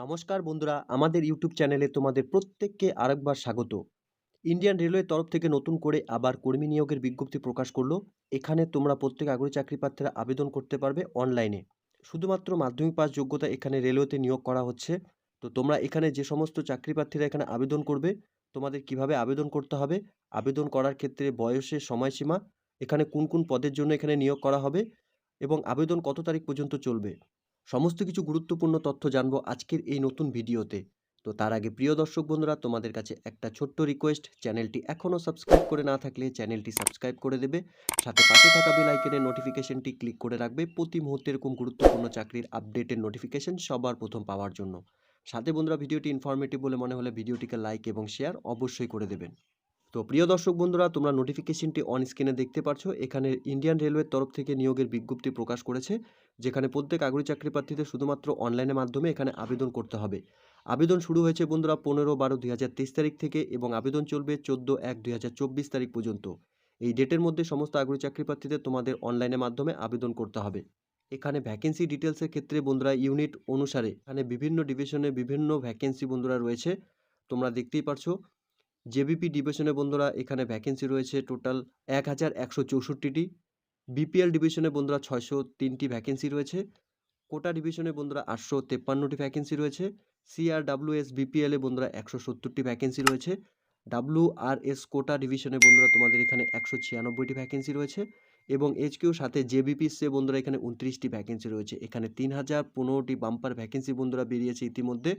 নমস্কার বন্ধুরা, আমাদের ইউটিউব চ্যানেলে তোমাদের প্রত্যেককে আরেকবার স্বাগত। ইন্ডিয়ান রেলওয়ের তরফ থেকে নতুন করে আবার কর্মী নিয়োগের বিজ্ঞপ্তি প্রকাশ করল। এখানে তোমরা প্রত্যেক আগ্রহী চাকরি প্রার্থীরা আবেদন করতে পারবে অনলাইনে। শুধুমাত্র মাধ্যমিক পাস যোগ্যতা এখানে রেলওয়েতে নিয়োগ করা হচ্ছে। তো তোমরা এখানে যে সমস্ত চাকরি প্রার্থীরা এখানে আবেদন করবে, তোমাদের কীভাবে আবেদন করতে হবে, আবেদন করার ক্ষেত্রে বয়সের সময়সীমা, এখানে কোন কোন পদের জন্য এখানে নিয়োগ করা হবে এবং আবেদন কত তারিখ পর্যন্ত চলবে। সমস্ত কিছু গুরুত্বপূর্ণ তথ্য জানব আজকের এই নতুন ভিডিওতে। তো তার আগে প্রিয় দর্শক বন্ধুরা, তোমাদের কাছে একটা ছোট্ট রিকোয়েস্ট চ্যানেলটি এখনও সাবস্ক্রাইব করে না থাকলে চ্যানেলটি সাবস্ক্রাইব করে দেবে। সাথে পাশে থাকা বেল আইকনের নোটিফিকেশনটি ক্লিক করে রাখবে প্রতি মুহূর্তে এরকম গুরুত্বপূর্ণ চাকরির আপডেটের নোটিফিকেশন সবার প্রথম পাওয়ার জন্য। সাথে বন্ধুরা, ভিডিওটি ইনফরমেটিভ বলে মনে হলে ভিডিওটিকে লাইক এবং শেয়ার অবশ্যই করে দেবেন। তো প্রিয় দর্শক বন্ধুরা, তোমরা নোটিফিকেশনটি অন স্ক্রিনে দেখতে পাচ্ছ এখানে ইন্ডিয়ান রেলওয়ের তরফ থেকে নিয়োগের বিজ্ঞপ্তি প্রকাশ করেছে, যেখানে প্রত্যেক আগ্রহী চাকরি প্রার্থীদের শুধুমাত্র অনলাইনের মাধ্যমে এখানে আবেদন করতে হবে। আবেদন শুরু হয়েছে বন্ধুরা পনেরো বারো দুই তারিখ থেকে এবং আবেদন চলবে চোদ্দ এক দুই তারিখ পর্যন্ত। এই ডেটের মধ্যে সমস্ত আগ্রহী চাকরি প্রার্থীদের তোমাদের অনলাইনের মাধ্যমে আবেদন করতে হবে। এখানে ভ্যাকেন্সি ডিটেলসের ক্ষেত্রে বন্ধুরা ইউনিট অনুসারে এখানে বিভিন্ন ডিভিশনে বিভিন্ন ভ্যাকেন্সি বন্ধুরা রয়েছে। তোমরা দেখতেই পারছ জেবিপি ডিভিশনে বন্ধুরা এখানে ভ্যাকেন্সি রয়েছে টোটাল এক হাজার একশো চৌষট্টিটি। বিপিএল ডিভিশনে বন্ধুরা ছয়শো তিনটি ভ্যাকেন্সি রয়েছে। কোটা ডিভিশনে বন্ধুরা আটশো তেপ্পান্নটি ভ্যাকেন্সি রয়েছে। সিআরডাব্লিউএস বিপিএলে বন্ধুরা একশো সত্তরটি ভ্যাকেন্সি রয়েছে। ডাব্লিউ আর এস কোটা ডিভিশনে বন্ধুরা তোমাদের এখানে একশো ছিয়ানব্বইটি ভ্যাকেন্সি রয়েছে এবং এইচকিউ সাথে জেবিপি সে বন্ধুরা এখানে উনত্রিশটি ভ্যাকেন্সি রয়েছে। এখানে তিন হাজার পনেরোটি বাম্পার ভ্যাকেন্সি বন্ধুরা বেরিয়েছে ইতিমধ্যে।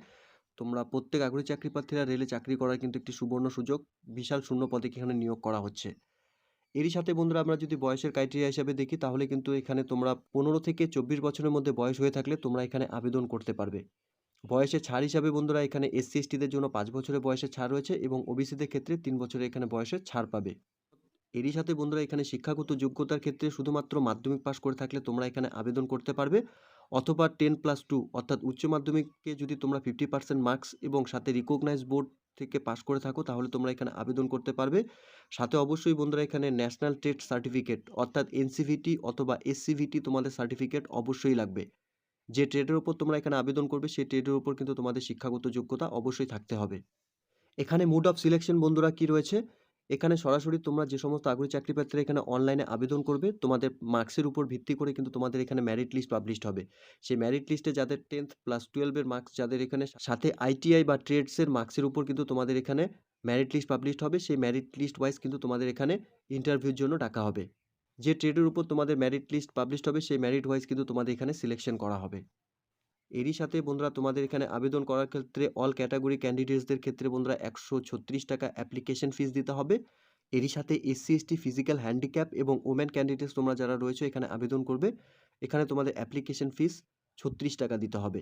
তোমরা প্রত্যেক আগ্রহী চাকরি প্রার্থীরা রেলে চাকরি করার কিন্তু একটি সুবর্ণ সুযোগ, বিশাল শূন্য পদে এখানে নিয়োগ করা হচ্ছে। এরই সাথে বন্ধুরা আমরা যদি বয়সের ক্রাইটেরিয়া হিসাবে দেখি, তাহলে কিন্তু এখানে তোমরা পনেরো থেকে চব্বিশ বছরের মধ্যে বয়স হয়ে থাকলে তোমরা এখানে আবেদন করতে পারবে। বয়সের ছাড় হিসাবে বন্ধুরা এখানে এসসি এসটিদের জন্য পাঁচ বছরের বয়সের ছাড় রয়েছে এবং ওবিসিদের ক্ষেত্রে তিন বছরে এখানে বয়সের ছাড় পাবে। এরই সাথে বন্ধুরা এখানে শিক্ষাগত যোগ্যতার ক্ষেত্রে শুধুমাত্র মাধ্যমিক পাশ করে থাকলে তোমরা এখানে আবেদন করতে পারবে। অথবা টেন প্লাস টু, অর্থাৎ উচ্চ মাধ্যমিকে যদি তোমরা ফিফটি পার্সেন্ট মার্কস এবং সাথে রিকগনাইজ বোর্ড থেকে পাশ করে থাকো, তাহলে তোমরা এখানে আবেদন করতে পারবে। সাথে অবশ্যই বন্ধুরা এখানে ন্যাশনাল টেট সার্টিফিকেট, অর্থাৎ এনসিভিটি অথবা এসসিভিটি তোমাদের সার্টিফিকেট অবশ্যই লাগবে। যে ট্রেডের ওপর তোমরা এখানে আবেদন করবে, সেই ট্রেডের ওপর কিন্তু তোমাদের শিক্ষাগত যোগ্যতা অবশ্যই থাকতে হবে। এখানে মুড অফ সিলেকশন বন্ধুরা, কি রয়েছে? এখানে সরাসরি তোমরা যে সমস্ত আগ্রহী চাকরি এখানে অনলাইনে আবেদন করবে, তোমাদের মার্কসের উপর ভিত্তি করে কিন্তু তোমাদের এখানে ম্যারিট লিস্ট পাবলিশড হবে। সেই ম্যারিট লিস্টে যাদের টেন্থ প্লাস টুয়েলভের মার্কস যাদের এখানে সাথে আইটিআই বা ট্রেডসের মার্কসের উপর কিন্তু তোমাদের এখানে ম্যারিট লিস্ট পাবলিশড হবে, সেই ম্যারিট লিস্ট ওয়াইজ কিন্তু তোমাদের এখানে ইন্টারভিউর জন্য ডাকা হবে। যে ট্রেডের উপর তোমাদের ম্যারিট লিস্ট পাবলিশড হবে, সেই ম্যারিট ওয়াইজ কিন্তু তোমাদের এখানে সিলেকশন করা হবে। এরই সাথে বন্ধুরা তোমাদের এখানে আবেদন করার ক্ষেত্রে অল ক্যাটাগরি ক্যান্ডিডেটসদের ক্ষেত্রে বন্ধুরা একশো ছত্রিশ টাকা অ্যাপ্লিকেশন ফিস দিতে হবে। এরই সাথে এসসি এসটি ফিজিক্যাল হ্যান্ডিক্যাপ এবং ওমেন ক্যান্ডিডেটস তোমরা যারা রয়েছে এখানে আবেদন করবে। এখানে তোমাদের অ্যাপ্লিকেশন ফিস ছত্রিশ টাকা দিতে হবে।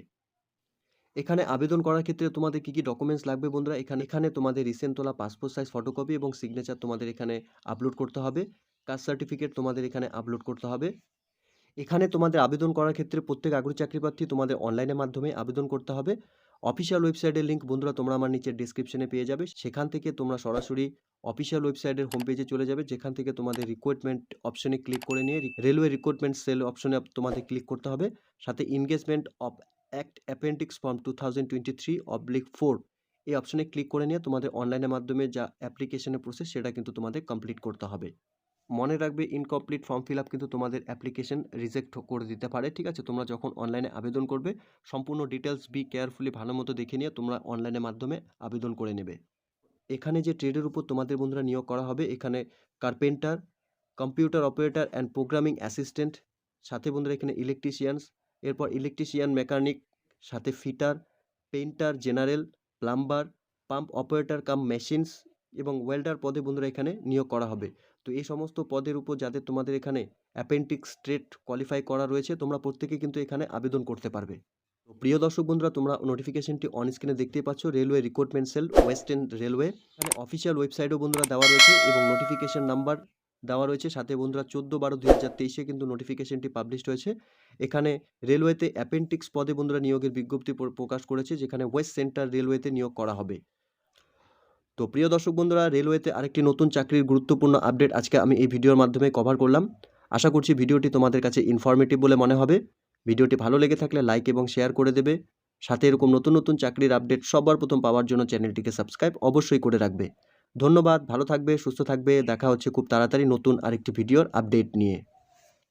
এখানে আবেদন করার ক্ষেত্রে তোমাদের কী কী ডকুমেন্টস লাগবে বন্ধুরা? এখানে এখানে তোমাদের রিসেন্ট তোলা পাসপোর্ট সাইজ ফটোকপি এবং সিগনেচার তোমাদের এখানে আপলোড করতে হবে। কাস্ট সার্টিফিকেট তোমাদের এখানে আপলোড করতে হবে। এখানে তোমাদের আবেদন করার ক্ষেত্রে প্রত্যেক আগ্রহী চাকরি প্রার্থী তোমাদের অনলাইনের মাধ্যমে আবেদন করতে হবে। অফিসিয়াল ওয়েবসাইটের লিঙ্ক বন্ধুরা তোমরা আমার নিচের ডিসক্রিপশনে পেয়ে যাবে। সেখান থেকে তোমরা সরাসরি অফিসিয়াল ওয়েবসাইটের হোম পেজে চলে যাবে। যেখান থেকে তোমাদের রিক্রুটমেন্ট অপশনে ক্লিক করে নিয়ে রেলওয়ে রিক্রুটমেন্ট সেল অপশনে তোমাদের ক্লিক করতে হবে। সাথে engagement of act appendix form two thousand twenty three oblique four এই অপশনে ক্লিক করে নিয়ে তোমাদের অনলাইনের মাধ্যমে যা অ্যাপ্লিকেশনের প্রসেস সেটা কিন্তু তোমাদের কমপ্লিট করতে হবে। মনে রাখবে ইনকমপ্লিট ফর্ম ফিল আপ কিন্তু তোমাদের অ্যাপ্লিকেশন রিজেক্ট করে দিতে পারে, ঠিক আছে? তোমরা যখন অনলাইনে আবেদন করবে, সম্পূর্ণ ডিটেলস বি কেয়ারফুলি ভালো মতো দেখে নিয়ে তোমরা অনলাইনের মাধ্যমে আবেদন করে নেবে। এখানে যে ট্রেডের উপর তোমাদের বন্ধুরা নিয়োগ করা হবে, এখানে carpenter computer operator and programming assistant সাথে বন্ধুরা এখানে ইলেকট্রিশিয়ানস এরপর ইলেকট্রিশিয়ান মেকানিক সাথে fitter painter general plumber pump operator cum machines এবং ওয়েল্ডার পদে বন্ধুরা এখানে নিয়োগ করা হবে। তো এই সমস্ত পদের উপর যাদের তোমাদের এখানে অ্যাপেন্টিক্স স্ট্রেট কোয়ালিফাই করা রয়েছে, তোমরা প্রত্যেকে কিন্তু এখানে আবেদন করতে পারবে। তো প্রিয় দর্শক বন্ধুরা, তোমরা নোটিফিকেশনটি অন স্ক্রিনে দেখতেই পাচ্ছ railway recruitment cell western railway এখানে অফিসিয়াল ওয়েবসাইটও বন্ধুরা দেওয়া রয়েছে এবং নোটিফিকেশন নাম্বার দেওয়া রয়েছে। সাথে বন্ধুরা চোদ্দ বারো দুই হাজার তেইশে কিন্তু নোটিফিকেশনটি পাবলিশড হয়েছে। এখানে রেলওয়েতে অ্যাপেন্টিক্স পদে বন্ধুরা নিয়োগের বিজ্ঞপ্তি প্রকাশ করেছে, যেখানে ওয়েস্ট সেন্টার রেলওয়েতে নিয়োগ করা হবে। তো প্রিয় দর্শক বন্ধুরা, রেলওয়েতে আরেকটি নতুন চাকরির গুরুত্বপূর্ণ আপডেট আজকে আমি এই ভিডিওর মাধ্যমে কভার করলাম। আশা করছি ভিডিওটি তোমাদের কাছে ইনফরমেটিভ বলে মনে হবে। ভিডিওটি ভালো লেগে থাকলে লাইক এবং শেয়ার করে দেবে। সাথে এরকম নতুন নতুন চাকরির আপডেট সবার প্রথম পাওয়ার জন্য চ্যানেলটিকে সাবস্ক্রাইব অবশ্যই করে রাখবে। ধন্যবাদ, ভালো থাকবে, সুস্থ থাকবে। দেখা হচ্ছে খুব তাড়াতাড়ি নতুন আরেকটি ভিডিওর আপডেট নিয়ে।